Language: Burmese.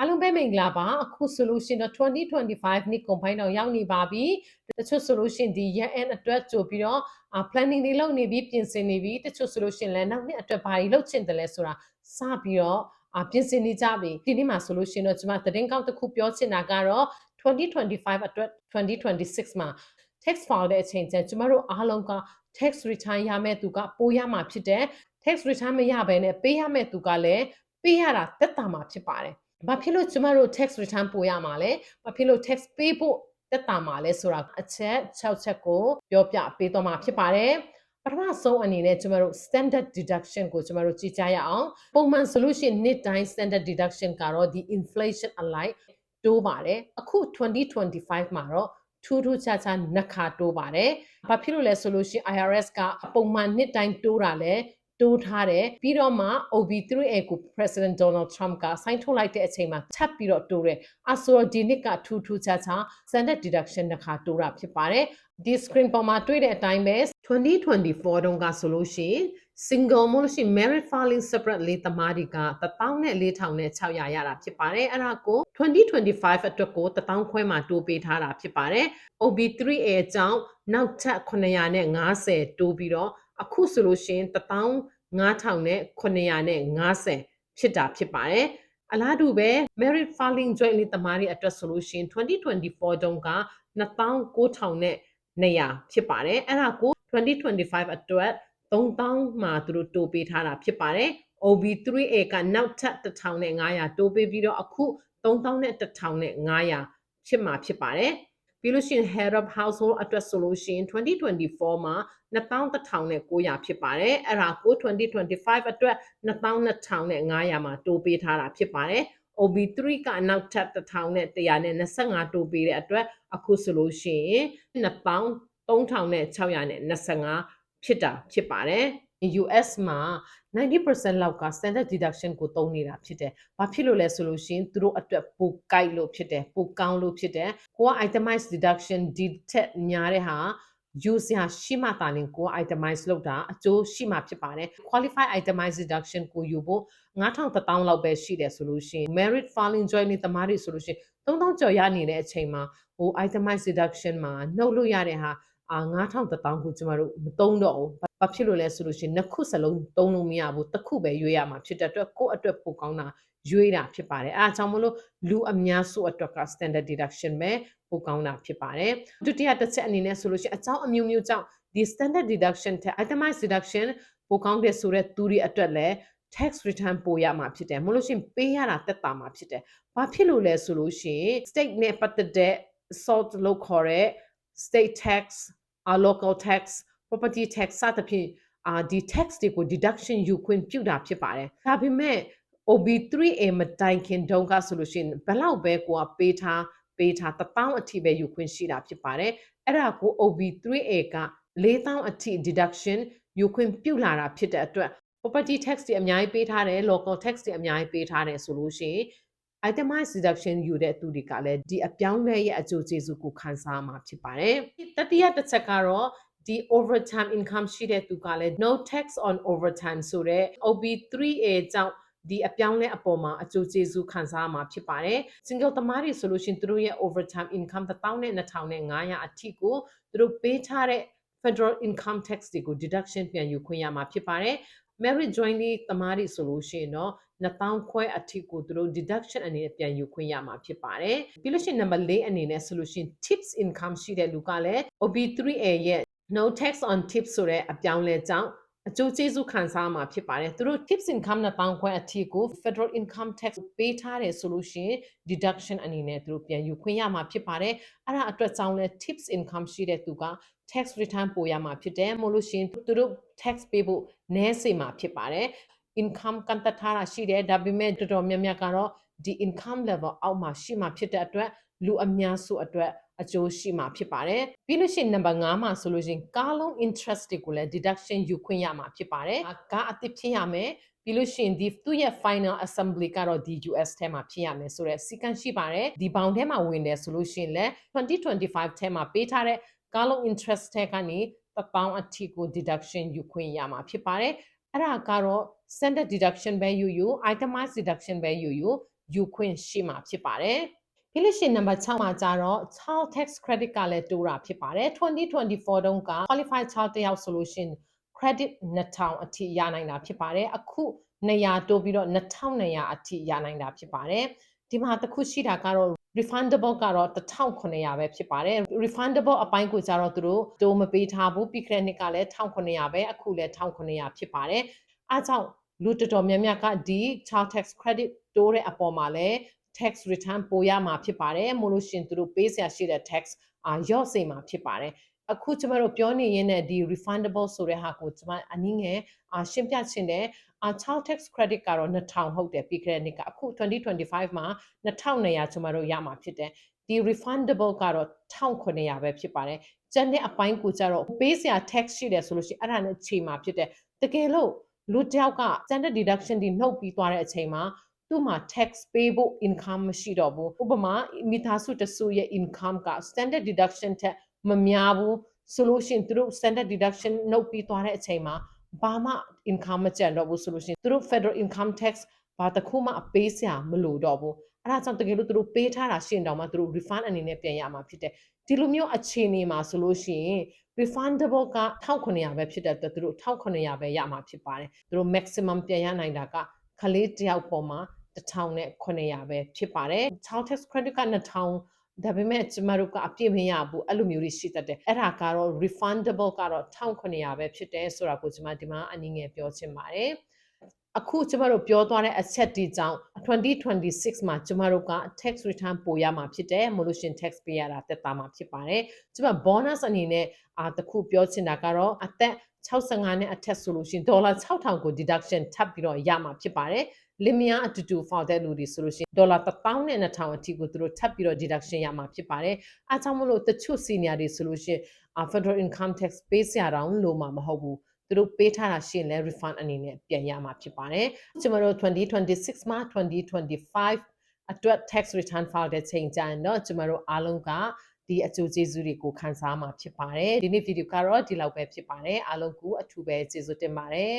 အားလုံးပဲမင်္ဂလာပါအခုဆိုလို့ရှိရင်တော့2025နှစ်ကုန်ပိုင်းတော့ရောက်နေပါပြီတချို့ဆိုလို့ရှိရင်ဒီ year end အတွက်ကြိုပြီးတော့အာ planning တွေလုပ်နေပြီးပြင်ဆင်နေပြီးတချို့ဆိုလို့ရှိရင်လည်းနောက်နှစ်အတွက်ဘာတွေလုပ်ချင်တယ်လဲဆိုတာစပြီးတော့အာပြင်ဆင်နေကြပြီဒီနေ့မှာဆိုလို့ရှိရင်တော့ကျွန်မသတင်းကောက်တစ်ခုပြောချင်တာကတော့2025အတွက်2026မှာ tax file တဲ့အချိန်ကျရင်ကျမတို့အားလုံးက tax return ရမယ့်သူကပိုးရမှာဖြစ်တယ် tax return မရဘဲနဲ့ပေးရမယ့်သူကလည်းပေးရတာတက်တာမှာဖြစ်ပါတယ်။ ဘာဖြစ်လို့ကျမတို့ tax return ပို့ရမှာလဲ။ဘာဖြစ်လို့ tax ပေးဖို့တက်တာမှာလဲဆိုတာအချက်6ချက်ကိုပြောပြပေးတော့မှာဖြစ်ပါတယ်။ပထမဆုံးအနေနဲ့ကျမတို့ standard deduction ကိုကျမတို့ကြည့်ကြရအောင်။ပုံမှန်ဆိုလို့ရှိရင်နှစ်တိုင်း standard deduction ကတော့ဒီ inflation alike တိုးပါတယ်။အခု2025မှာတော့ထူးထူးခြားခြားနှစ်ခါတိုးပါတယ်။ဘာဖြစ်လို့လဲဆိုလို့ရှိရင် IRS ကပုံမှန်နှစ်တိုင်းတိုးတာလဲ တိုးထားတယ်ပြီးတော့မှ OB3A ကို President Donald Trump ကဆိုင်းထုတ်လိုက်တဲ့အချိန်မှာထပ်ပြီးတော့တိုးတယ်အဆိုတော့ဒီနှစ်ကထူးထူးခြားခြား standard deduction တစ်ခါတိုးတာဖြစ်ပါတယ်ဒီ screen ပေါ်မှာတွေ့တဲ့အတိုင်းပဲ2024တုန်းကဆိုလို့ရှိရင် single မို့လို့ရှိရင် merit filing separate လေးသမားတွေက14600ရတာဖြစ်ပါတယ်အဲ့ဒါကို2025အတွက်ကို1000ခွဲမှာတိုးပေးထားတာဖြစ်ပါတယ် OB3A အကြောင်းနောက်ထပ်950တိုးပြီးတော့ အခုဆိုလို့ရှိရင်15950နဲ့950ဖြစ်တာဖြစ်ပါတယ်အလားတူပဲ merit filing joint လေးတမားတွေအတွက်ဆိုလို့ရှိရင်2024တုန်းက29000နဲ့200ဖြစ်ပါတယ်အဲ့ဒါကို2025အတွက်3000မှာသူတို့တိုးပေးထားတာဖြစ်ပါတယ် OB3A ကနောက်ထပ်1500တိုးပေးပြီးတော့အခု3000နဲ့1500ဖြစ်မှာဖြစ်ပါတယ် ပြီးလို့ရှိရင် head of household အတွက်ဆိုလို့ရှိရင်2024မှာ21,900ဖြစ်ပါတယ်အဲ့ဒါကို2025အတွက်22,500မှာတိုးပေးထားတာဖြစ်ပါတယ် OB3 ကအနောက်ထပ်1100နဲ့25တိုးပေးတဲ့အတွက်အခုဆိုလို့ရှိရင်23,625ဖြစ်တာဖြစ်ပါတယ် US မှာ90%လောက်က standard deduction ကိုသုံးနေတာဖြစ်တယ်။ဘာဖြစ်လို့လဲဆိုလို့ရှိရင်သူတို့အတွက်ပိုကိုက်လို့ဖြစ်တယ်ပိုကောင်းလို့ဖြစ်တယ်။ကိုက itemized deduction ဒီထက်များတဲ့ဟာ use ရရှိမှတာလင်ကို itemize လုပ်တာအကျိုးရှိမှဖြစ်ပါတယ် qualify itemized deduction ကိုယူဖို့9000လောက်ပဲရှိတယ်ဆိုလို့ရှိရင် merit filing join နေတမားတွေဆိုလို့ရှိရင်3000ကျော်ရနေတဲ့အချိန်မှာဟို itemized deduction မှာနှုတ်လို့ရတဲ့ဟာ အာ9000ကိုကျမတို့မသုံးတော့ဘူးဘာဖြစ်လို့လဲဆိုလို့ရှိရင်နှစ်ခုစလုံးသုံးလို့မရဘူးတစ်ခုပဲရွေးရမှာဖြစ်တဲ့အတွက်ကိုယ့်အတွက်ပိုကောင်းတာရွေးတာဖြစ်ပါတယ်အဲအကြောင်းမလို့လူအများစုအတွက်က standard deduction ပဲပိုကောင်းတာဖြစ်ပါတယ်ဒုတိယတစ်ချက်အနေနဲ့ဆိုလို့ရှိရင်အကြောင်းအမျိုးမျိုးကြောင့်ဒီ standard deduction ထက် itemized deduction ပိုကောင်းတဲ့ဆိုတဲ့သူတွေအတွက်လည်း tax return ပိုရမှာဖြစ်တယ်မလို့ရှိရင်ပေးရတာတက်တာမှာဖြစ်တယ်ဘာဖြစ်လို့လဲဆိုလို့ရှိရင် state နဲ့ပတ်သက်တဲ့ salt လို့ခေါ်တဲ့ state tax our local tax property tax စသဖြင့်အာဒီ tax တွေကို deduction ယူခွင့်ပြုတာဖြစ်ပါတယ်ဒါပေမဲ့ OB3A မတိုင်ခင်တုန်းကဆိုလို့ရှိရင်ဘယ်လောက်ပဲကိုကပေးထားပေးထား1000အထိပဲယူခွင့်ရှိတာဖြစ်ပါတယ်အဲ့ဒါကို OB3A က4000အထိ deduction ယူခွင့်ပြုလာတာဖြစ်တဲ့အတွက် property tax တွေအများကြီးပေးထားတယ် local tax တွေအများကြီးပေးထားတယ်ဆိုလို့ရှိရင် itemized deduction ယူတဲ့သူတွေကလည်းဒီအပြောင်းလဲရဲ့အကျိုးကျေးဇူးကိုခံစားမှာဖြစ်ပါတယ်တတိယတစ်ချက်ကတော့ဒီ overtime income ရှိတဲ့သူကလည်း no tax on overtime ဆိုတဲ့ OB3A ကြောင့်ဒီအပြောင်းလဲအပေါ်မှာအကျိုးကျေးဇူးခံစားမှာဖြစ်ပါတယ် single သမားတွေဆိုလို့ရှိရင်သူတို့ရဲ့ overtime income 1,2500အထိကိုသူတို့ပေးထားတဲ့ federal income tax တွေကို deduction ပြန်ယူခွင့်ရမှာဖြစ်ပါတယ် merit jointly သမားတွေဆိုလို့ရှိရင်တော့2000ခွဲအထိကိုသူတို့ deduction အနေနဲ့ပြန်ယူခွင့်ရမှာဖြစ်ပါတယ်ပြီးလို့ရှိရင် number 4အနေနဲ့ဆိုလို့ရှိရင် tips income ရှိတဲ့လူကလည်း OB3A ရဲ့ no tax on tips ဆိုတဲ့အပြောင်းလဲကြောင့်အကျိုးကျေးဇူးခံစားမှာဖြစ်ပါတယ်သူတို့ tips income နဲ့တောင်းခွဲအထိကို federal income tax ပေးထားတယ်ဆိုလို့ရှိရင် deduction အနေနဲ့သူတို့ပြန်ယူခွင့်ရမှာဖြစ်ပါတယ်အဲ့ဒါအတွက်ကြောင့်လဲ tips income ရှိတဲ့သူက tax return ပို့ရမှာဖြစ်တယ်မို့လို့ရှိရင်သူတို့ tax ပေးဖို့နည်းစေမှာဖြစ်ပါတယ် income ကန့်သက်ထားတာရှိတယ်ဒါပေမဲ့တော်တော်များများကတော့ဒီ income level အောက်မှာရှိမှာဖြစ်တဲ့အတွက်လူအများစုအတွက်အကျိုးရှိမှာဖြစ်ပါတယ်ပြီးလို့ရှိရင် number 5မှာဆိုလို့ရှိရင်ကားလုံး interest တွေကိုလည်း deduction ယူခွင့်ရမှာဖြစ်ပါတယ်ကားအသစ်ဖြစ်ရမယ်ပြီးလို့ရှိရင်ဒီသူ့ရဲ့ final assembly ကတော့ဒီ US ထဲမှာဖြစ်ရမယ်ဆိုတော့စီကံရှိပါတယ်ဒီဘောင်ထဲမှာဝင်တယ်ဆိုလို့ရှိရင်လည်း2025ထဲမှာပေးထားတဲ့ ကားလုံး interest ထဲကနေ1000အထိကို deduction ယူခွင့်ရမှာဖြစ်ပါတယ်အဲ့ဒါကတော့ standard deduction ပဲယူယူ itemized deduction ပဲယူယူယူခွင့်ရှိမှာဖြစ်ပါတယ်။ဖိလစ်ရှင်နံပါတ်6မှာကျတော့ child tax credit ကလည်းတိုးတာဖြစ်ပါတယ်2024တုန်းက qualified child တယောက်ဆိုလို့ရှိရင် credit 2000အထိရနိုင်တာဖြစ်ပါတယ်အခု200တိုးပြီးတော့2200အထိရနိုင်တာဖြစ်ပါတယ်ဒီမှာတစ်ခုရှိတာကတော့ refundable ကတော့1900ပဲဖြစ်ပါတယ် refundable အပိုင်းကိုကြတော့သူတို့တိုးမပေးထားဘူးပြီးခဲ့တဲ့နှစ်ကလည်း1900ပဲအခုလည်း1900ဖြစ်ပါတယ်အားကြောင့်လူတော်တော်များများကဒီ child tax credit တိုးတဲ့အပေါ်မှာလည်း tax return ပိုရမှာဖြစ်ပါတယ်မို့လို့ရှရင်သူတို့ပေးစရာရှိတဲ့ tax အာရော့စေမှာဖြစ်ပါတယ်အခုကျမတို့ပြောနေရင်းနဲ့ဒီ refundable ဆိုတဲ့ဟာကိုကျမအနည်းငယ်အာရှင်းပြချင်တယ် အာ child tax credit ကတော့2000ဟုတ်တယ်ပြီးခဲ့တဲ့နှစ်ကအခု2025မှာ2200ကျမတို့ရမှာဖြစ်တယ်ဒီ refundable ကတော့1900ပဲဖြစ်ပါတယ်ကျန်တဲ့အပိုင်းကိုကြတော့ပေးစရာ tax ရှိတယ်ဆိုလို့ရှိရင်အဲ့ဒါနဲ့ချိန်မှာဖြစ်တယ်တကယ်လို့လူတစ်ယောက်က standard deduction ဒီနှုတ်ပြီးသွားတဲ့အချိန်မှာသူ့မှာ tax ပေးဖို့ income မရှိတော့ဘူးဥပမာမိသားစုတစုရဲ့ income က standard deduction ထက်မများဘူးဆိုလို့ရှိရင်သူတို့ standard deduction နှုတ်ပြီးသွားတဲ့အချိန်မှာ ဘာမှ income မကျန်တော့ဘူးဆိုလို့ရှိရင်သူတို့ federal income tax ဘာတစ်ခုမှပေးစရာမလိုတော့ဘူးအဲ့ဒါကြောင့်တကယ်လို့သူတို့ပေးထားတာရှရင်တောင်မှသူတို့ refund အနေနဲ့ပြန်ရမှာဖြစ်တယ်ဒီလိုမျိုးအခြေအနေမှာဆိုလို့ရှိရင် refundable က1900ပဲဖြစ်တဲ့အတွက်သူတို့1900ပဲရမှာဖြစ်ပါတယ်သူတို့ maximum ပြန်ရနိုင်တာကခလေးတစ်ယောက်ပေါ်မှာ1900ပဲဖြစ်ပါတယ် child tax credit က2000 ဒါပေမဲ့ကျမတို့ကအပြည့်မရဘူးအဲ့လိုမျိုးတွေရှိတတ်တယ်အဲ့ဒါကတော့ refundable ကတော့1900ပဲဖြစ်တယ်ဆိုတာကိုကျမဒီမှာအနည်းငယ်ပြောချင်ပါတယ်အခုကျမတို့ပြောသွားတဲ့အချက်ဒီကြောင့်2026မှာကျမတို့က tax return ပိုရမှာဖြစ်တယ်မလို့ရှင် tax ပေးရတာတက်တာမှာဖြစ်ပါတယ်ကျမ bonus အနေနဲ့အာတခုပြောချင်တာကတော့အသက်65နဲ့အထက်ဆိုလို့ရှိရင်ဒေါ်လာ6000ကို deduction ထပ်ပြီးတော့ရမှာဖြစ်ပါတယ် လင်မယားအတူတူဖောက်တဲ့လူတွေဆိုလို့ရှိရင်ဒေါ်လာ1000နဲ့2000အထိကိုသူတို့ထပ်ပြီးတော့ deduction ရမှာဖြစ်ပါတယ်။အားကြောင့်မလို့တချို့ senior တွေဆိုလို့ရှိရင် federal income tax ပေးစရာတောင်လို့မှာမဟုတ်ဘူး။သူတို့ပေးထားတာရှိရင်လည်း refund အနေနဲ့ပြန်ရမှာဖြစ်ပါတယ်။ကျွန်တော်တို့2026မှာ2025အတွက် tax return file တဲ့ချိန်ကျရင်တော့ကျွန်တော်တို့အားလုံးကဒီအကျိုးကျေးဇူးတွေကိုခံစားမှာဖြစ်ပါတယ်ဒီနေ့ဗီဒီယိုကတော့ဒီလောက်ပဲဖြစ်ပါတယ်အားလုံးကိုအထူးပဲကျေးဇူးတင်ပါတယ်